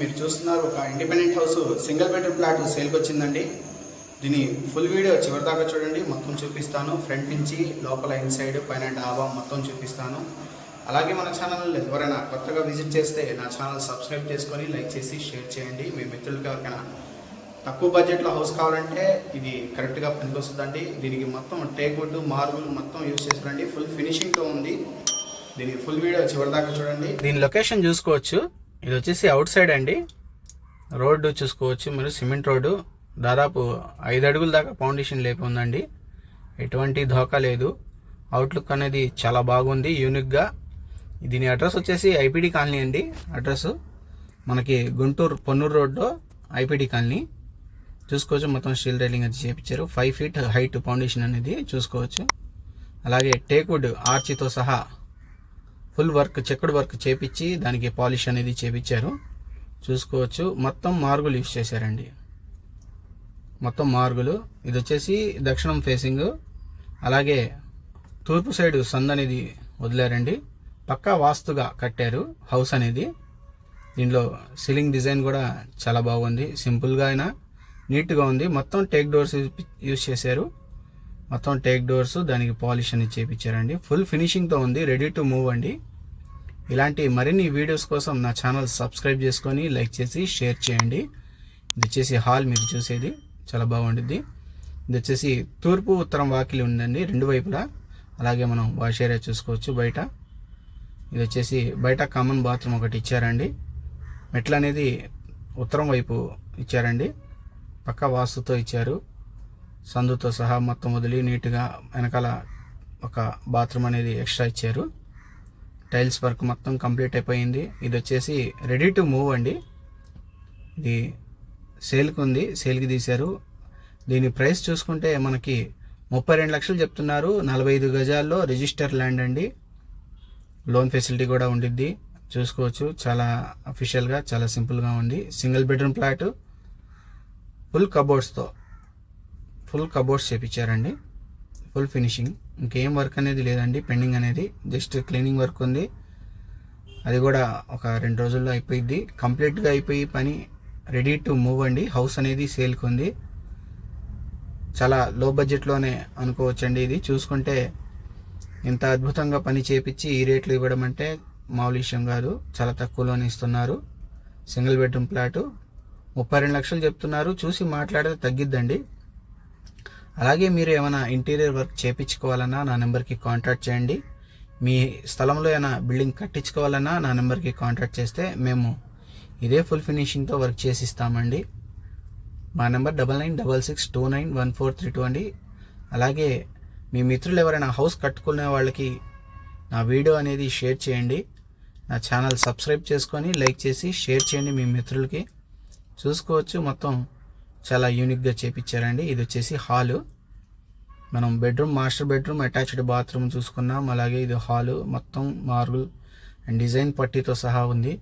మీరు చూస్తున్నారు ఒక independent house single bedroom plot సేల్కి వచ్చిందండి దీని ఫుల్ వీడియో చివరిదాకా చూడండి మొత్తం చూపిస్తాను. ఫ్రంట్ నుంచి లోపల ఇన్సైడ్ పైన డాబా మొత్తం చూపిస్తాను. అలాగే మన ఛానల్ ఎవరైనా కొత్తగా విజిట్ చేస్తే నా ఛానల్ సబ్స్క్రైబ్ చేసుకొని లైక్ చేసి షేర్ చేయండి. మీ మిత్రులకి ఎవరికైనా తక్కువ బడ్జెట్లో హౌస్ కావాలంటే ఇది కరెక్ట్గా పనికొస్తుందండి. దీనికి మొత్తం టేక్ వుడ్ మార్బుల్ మొత్తం యూజ్ చేస్తారండి. ఫుల్ ఫినిషింగ్తో ఉంది. దీనికి ఫుల్ వీడియో చివరిదాకా చూడండి. దీని లొకేషన్ చూసుకోవచ్చు. ఇది వచ్చేసి అవుట్ సైడ్ అండి. రోడ్డు చూసుకోవచ్చు మీరు సిమెంట్ రోడ్డు. దాదాపు ఐదు అడుగుల దాకా ఫౌండేషన్ లేపి ఉందండి. ఎటువంటి ధోకా లేదు. అవుట్లుక్ అనేది చాలా బాగుంది యూనిక్గా దీని అడ్రస్ వచ్చేసి ఐపీడీ కాలనీ అండి. అడ్రస్ మనకి Guntur Ponnur road IPD colony. చూసుకోవచ్చు మొత్తం స్టీల్ రైలింగ్ అది చేపించారు. ఫైవ్ ఫీట్ హైట్ ఫౌండేషన్ అనేది చూసుకోవచ్చు. అలాగే టేక్వుడ్ ఆర్చితో సహా ఫుల్ వర్క్ చెక్కడ్ వర్క్ చేపించి దానికి పాలిష్ అనేది చేపించారు. చూసుకోవచ్చు. మొత్తం మార్గులు యూస్ చేశారండి. మొత్తం మార్గులు. ఇది వచ్చేసి దక్షిణం ఫేసింగ్ అలాగే తూర్పు సైడ్ సంద్ అనేది వదిలారండి. పక్కా వాస్తుగా కట్టారు హౌస్ అనేది. దీనిలో సీలింగ్ డిజైన్ కూడా చాలా బాగుంది. సింపుల్గా అయినా నీట్గా ఉంది. మొత్తం టేక్ డోర్స్ యూస్ చేశారు. మొత్తం టేక్ డోర్స్ దానికి పాలిష్ అనేది చేపించారండి. ఫుల్ ఫినిషింగ్తో ఉంది రెడీ టు మూవ్ అండి. ఇలాంటి మరిన్ని వీడియోస్ కోసం నా ఛానల్ సబ్స్క్రైబ్ చేసుకొని లైక్ చేసి షేర్ చేయండి. ఇది వచ్చేసి హాల్ మీరు చూసేది. చాలా బాగుండిద్ది. ఇది వచ్చేసి తూర్పు ఉత్తరం వాకిలి ఉందండి రెండు వైపులా. అలాగే మనం వాష్ ఏరియా చూసుకోవచ్చు బయట. ఇది వచ్చేసి బయట కామన్ బాత్రూమ్ ఒకటి ఇచ్చారండి. మెట్లు అనేది ఉత్తరం వైపు ఇచ్చారండి. పక్క వాస్తుతో ఇచ్చారు. సందుతో సహా మొత్తం వదిలి నీట్గా వెనకాల ఒక బాత్రూమ్ అనేది ఎక్స్ట్రా ఇచ్చారు. టైల్స్ వర్క్ మొత్తం కంప్లీట్ అయిపోయింది. ఇది వచ్చేసి రెడీ టు మూవ్ అండి. ఇది సేల్కి ఉంది సేల్కి తీశారు. దీని ప్రైస్ చూసుకుంటే మనకి ముప్పై రెండు లక్షలు చెప్తున్నారు. నలభై ఐదు గజాల్లో రిజిస్టర్ ల్యాండ్ అండి. లోన్ ఫెసిలిటీ కూడా ఉండిద్ది. చూసుకోవచ్చు. చాలా అఫీషియల్గా చాలా సింపుల్గా ఉంది. Single bedroom flat. ఫుల్ కబోర్డ్స్తో. Full cupboards చేపించారండి. Full finishing. ఇంకేం వర్క్ అనేది లేదండి. పెండింగ్ అనేది జస్ట్ క్లీనింగ్ వర్క్ ఉంది. అది కూడా ఒక రెండు రోజుల్లో అయిపోయింది కంప్లీట్గా అయిపోయి పని రెడీ టు మూవ్ అండి. హౌస్ అనేది సేల్కి ఉంది. చాలా లో బడ్జెట్లోనే అనుకోవచ్చండి ఇది. చూసుకుంటే ఇంత అద్భుతంగా పని చేపించి ఈ రేట్లు ఇవ్వడం అంటే మామూలు విషయం కాదు. చాలా తక్కువలోనే ఇస్తున్నారు. Single bedroom flat. ముప్పై రెండు లక్షలు చెప్తున్నారు. చూసి మాట్లాడితే తగ్గిద్దండి. అలాగే మీరు ఏమైనా ఇంటీరియర్ వర్క్ చేయించుకోవాలన్నా నా నెంబర్కి కాంటాక్ట్ చేయండి. మీ స్థలంలో ఏమైనా బిల్డింగ్ కట్టించుకోవాలన్నా నా నెంబర్కి కాంటాక్ట్ చేస్తే మేము ఇదే ఫుల్ ఫినిషింగ్తో వర్క్ చేసిస్తామండి. మా number double nine double six two nine one four three two అండి. అలాగే మీ మిత్రులు ఎవరైనా హౌస్ కట్టుకునే వాళ్ళకి నా వీడియో అనేది షేర్ చేయండి. నా ఛానల్ సబ్స్క్రైబ్ చేసుకొని లైక్ చేసి షేర్ చేయండి మీ మిత్రులకి. చూసుకోవచ్చు మొత్తం చాలా యూనిక్గా చేపించారండి ఇది వచ్చేసి హాలు. మనం bedroom master bedroom attached bathroom చూసుకున్నాం. అలాగే ఇది హాలు. మొత్తం మార్బుల్ అండ్ డిజైన్ పట్టీతో సహా ఉంది.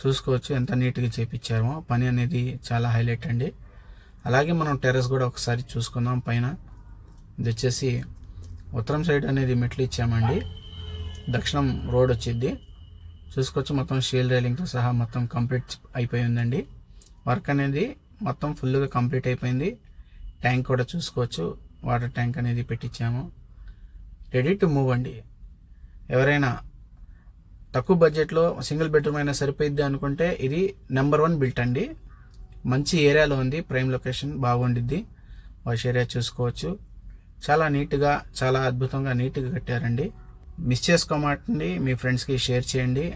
చూసుకోవచ్చు ఎంత నీట్గా చేపించారో పని అనేది చాలా హైలైట్ అండి. అలాగే మనం టెర్రస్ కూడా ఒకసారి చూసుకుందాం పైన. ఇది వచ్చేసి ఉత్తరం సైడ్ అనేది మెట్లు ఇచ్చామండి. దక్షిణం రోడ్ వచ్చింది చూసుకోవచ్చు మొత్తం షీల్ రైలింగ్తో సహా మొత్తం కంప్లీట్ అయిపోయి ఉందండి. వర్క్ అనేది మొత్తం ఫుల్గా కంప్లీట్ అయిపోయింది. ట్యాంక్ కూడా చూసుకోవచ్చు. వాటర్ ట్యాంక్ అనేది పెట్టించాము. రెడీ టు మూవ్ అండి. ఎవరైనా తక్కువ బడ్జెట్లో సింగిల్ బెడ్రూమ్ అయినా సరిపోయిద్ది అనుకుంటే ఇది నెంబర్ వన్ బిల్ట్ అండి. మంచి ఏరియాలో ఉంది. ప్రైమ్ లొకేషన్ బాగుండిద్ది. వాష్ ఏరియా చూసుకోవచ్చు. చాలా నీట్గా చాలా అద్భుతంగా నీట్గా కట్టారండి. మిస్ చేసుకోమాటండి. మీ ఫ్రెండ్స్కి షేర్ చేయండి.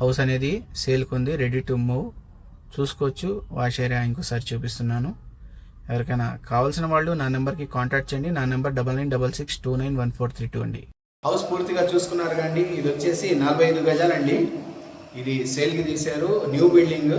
హౌస్ అనేది సేల్కి ఉంది. రెడీ టు మూవ్ చూసుకోవచ్చు. వాష్ ఏరియా ఇంకోసారి చూపిస్తున్నాను. ఎవరికైనా కావాల్సిన వాళ్ళు నా నెంబర్కి కాంటాక్ట్ చేయండి. నా number double nine double six two nine one four three two అండి. హౌస్ పూర్తిగా చూసుకున్నారు కండి ఇది వచ్చేసి నలభై ఐదు గజాలండి. ఇది సేల్కి తీశారు. New building.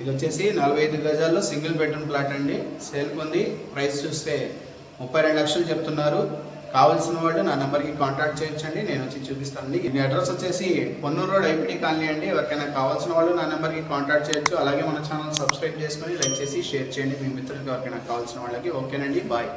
ఇది వచ్చేసి నలభై ఐదు గజాల్లో సింగిల్ బెడ్రూమ్ ప్లాట్ అండి. సేల్కి ఉంది. ప్రైస్ చూస్తే ముప్పై రెండు లక్షలు చెప్తున్నారు. కావాల్సిన వాళ్ళు నా నెంబర్కి కాంటాక్ట్ చేయొచ్చండి నేను వచ్చి చూపిస్తానండి ఇది అడ్రస్ వచ్చేసి పొన్నూరు రోడ్ ఐపీటీ కాలనీ అండి. ఎవరికైనా కావాల్సిన వాళ్ళు నా నెంబర్కి కాంటాక్ట్ చేయొచ్చు. అలాగే మన ఛానల్ సబ్స్క్రైబ్ చేసుకొని లైక్ చేసి షేర్ చేయండి. మీ మిత్రులకి ఎవరికైనా కావాల్సిన వాళ్ళకి. ఓకేనండి బాయ్.